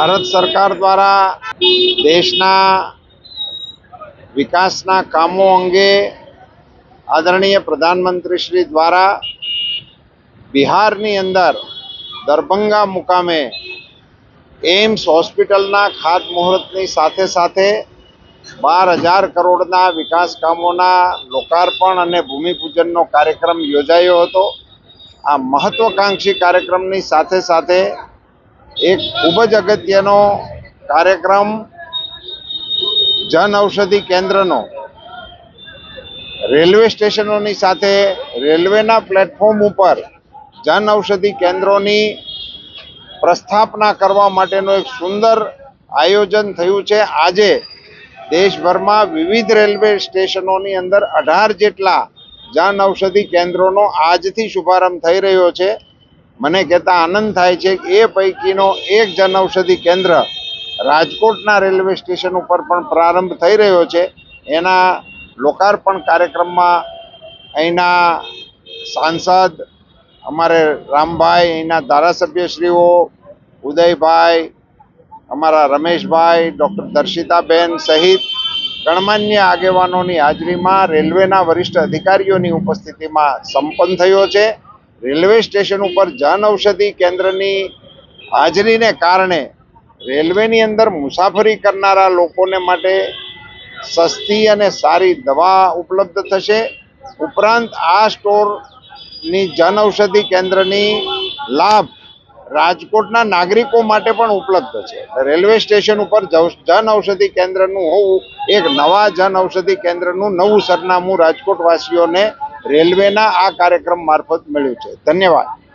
ભારત સરકાર દ્વારા દેશના વિકાસના કામો અંગે આદરણીય પ્રધાનમંત્રી શ્રી દ્વારા બિહારની અંદર દરભંગા મુકામે એમ્સ હોસ્પિટલના ખાતમુહૂર્તની સાથે સાથે બાર હજાર કરોડના વિકાસ કામોના લોકાર્પણ અને ભૂમિપૂજનનો કાર્યક્રમ યોજાયો હતો. આ મહત્વકાંક્ષી કાર્યક્રમની સાથે સાથે એક ખૂબ જ અગત્યનો કાર્યક્રમ જન ઔષધિ કેન્દ્રનો રેલવે સ્ટેશનોની સાથે રેલવેના પ્લેટફોર્મ ઉપર જન ઔષધિ કેન્દ્રોની પ્રસ્થાપના કરવા માટેનું એક સુંદર આયોજન થયું છે. આજે દેશભરમાં વિવિધ રેલવે સ્ટેશનોની અંદર અઢાર જેટલા જન ઔષધિ કેન્દ્રોનો આજથી શુભારંભ થઈ રહ્યો છે. મને કહેતા આનંદ થાય છે કે એ પૈકીનો એક જન ઔષધિ કેન્દ્ર રાજકોટના રેલવે સ્ટેશન ઉપર પણ પ્રારંભ થઈ રહ્યો છે. એના લોકાર્પણ કાર્યક્રમમાં અહીંના સાંસદ અમારે રામભાઈ, અહીંના ધારાસભ્યશ્રીઓ, ઉદયભાઈ, અમારા રમેશભાઈ, ડૉક્ટર દર્શિતાબેન સહિત ગણમાન્ય આગેવાનોની હાજરીમાં રેલવેના વરિષ્ઠ અધિકારીઓની ઉપસ્થિતિમાં સંપન્ન થયો છે. રેલવે સ્ટેશન ઉપર જન ઔષધિ કેન્દ્રની હાજરીને કારણે રેલવેની અંદર મુસાફરી કરનારા લોકોને માટે સસ્તી અને સારી દવા ઉપલબ્ધ થશે. ઉપરાંત આ સ્ટોરની જન ઔષધિ કેન્દ્રની લાભ રાજકોટના નાગરિકો માટે પણ ઉપલબ્ધ છે. રેલવે સ્ટેશન ઉપર જન ઔષધિ કેન્દ્રનું હોવું એક નવા જન ઔષધિ કેન્દ્રનું નવું સરનામું રાજકોટ વાસીઓને રેલવેના આ કાર્યક્રમ મારફત મળ્યું છે. ધન્યવાદ.